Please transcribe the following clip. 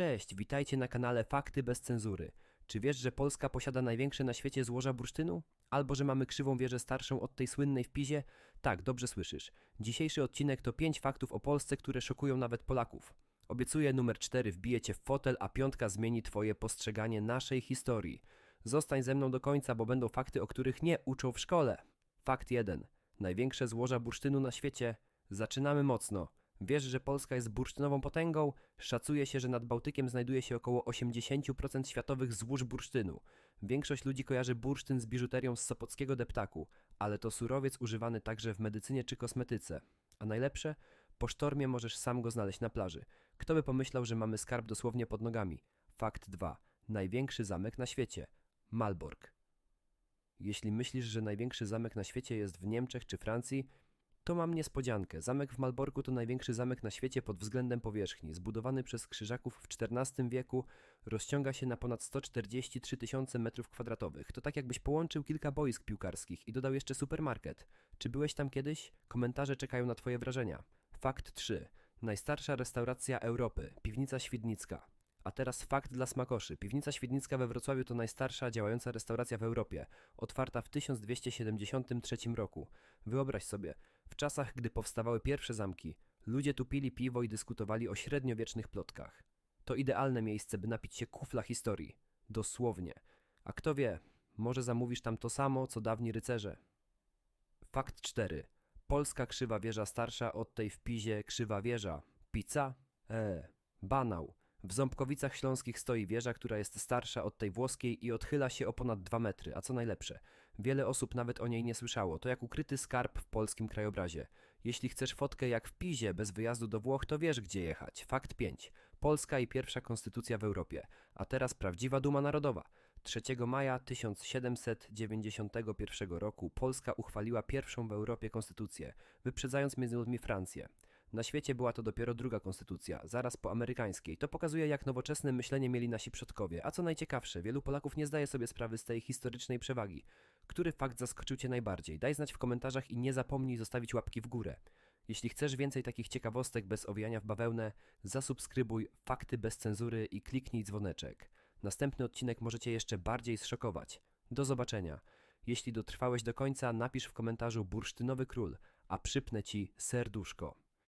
Cześć, witajcie na kanale Fakty bez cenzury. Czy wiesz, że Polska posiada największe na świecie złoża bursztynu? Albo że mamy krzywą wieżę starszą od tej słynnej w Pizie? Tak, dobrze słyszysz. Dzisiejszy odcinek to 5 faktów o Polsce, które szokują nawet Polaków. Obiecuję, numer 4 wbije cię w fotel, a piątka zmieni twoje postrzeganie naszej historii. Zostań ze mną do końca, bo będą fakty, o których nie uczą w szkole. Fakt 1. Największe złoża bursztynu na świecie. Zaczynamy mocno. Wiesz, że Polska jest bursztynową potęgą? Szacuje się, że nad Bałtykiem znajduje się około 80% światowych złóż bursztynu. Większość ludzi kojarzy bursztyn z biżuterią z sopockiego deptaku, ale to surowiec używany także w medycynie czy kosmetyce. A najlepsze? Po sztormie możesz sam go znaleźć na plaży. Kto by pomyślał, że mamy skarb dosłownie pod nogami? Fakt 2. Największy zamek na świecie. Malbork. Jeśli myślisz, że największy zamek na świecie jest w Niemczech czy Francji, to mam niespodziankę. Zamek w Malborku to największy zamek na świecie pod względem powierzchni. Zbudowany przez Krzyżaków w XIV wieku, rozciąga się na ponad 143 tysiące metrów kwadratowych. To tak jakbyś połączył kilka boisk piłkarskich i dodał jeszcze supermarket. Czy byłeś tam kiedyś? Komentarze czekają na twoje wrażenia. Fakt 3. Najstarsza restauracja Europy. Piwnica Świdnicka. A teraz fakt dla smakoszy. Piwnica Świdnicka we Wrocławiu to najstarsza działająca restauracja w Europie, otwarta w 1273 roku. Wyobraź sobie, w czasach, gdy powstawały pierwsze zamki, ludzie tu pili piwo i dyskutowali o średniowiecznych plotkach. To idealne miejsce, by napić się kufla historii. Dosłownie. A kto wie, może zamówisz tam to samo, co dawni rycerze. Fakt 4. Polska krzywa wieża starsza od tej w Pizie krzywa wieża. Pizza? Eee, banał. W Ząbkowicach Śląskich stoi wieża, która jest starsza od tej włoskiej i odchyla się o ponad 2 metry, a co najlepsze, wiele osób nawet o niej nie słyszało. To jak ukryty skarb w polskim krajobrazie. Jeśli chcesz fotkę jak w Pizie, bez wyjazdu do Włoch, to wiesz gdzie jechać. Fakt 5. Polska i pierwsza konstytucja w Europie. A teraz prawdziwa duma narodowa. 3 maja 1791 roku Polska uchwaliła pierwszą w Europie konstytucję, wyprzedzając m.in. Francję. Na świecie była to dopiero druga konstytucja, zaraz po amerykańskiej. To pokazuje, jak nowoczesne myślenie mieli nasi przodkowie. A co najciekawsze, wielu Polaków nie zdaje sobie sprawy z tej historycznej przewagi. Który fakt zaskoczył Cię najbardziej? Daj znać w komentarzach i nie zapomnij zostawić łapki w górę. Jeśli chcesz więcej takich ciekawostek bez owijania w bawełnę, zasubskrybuj Fakty bez cenzury i kliknij dzwoneczek. Następny odcinek możecie jeszcze bardziej zszokować. Do zobaczenia. Jeśli dotrwałeś do końca, napisz w komentarzu bursztynowy król, a przypnę Ci serduszko.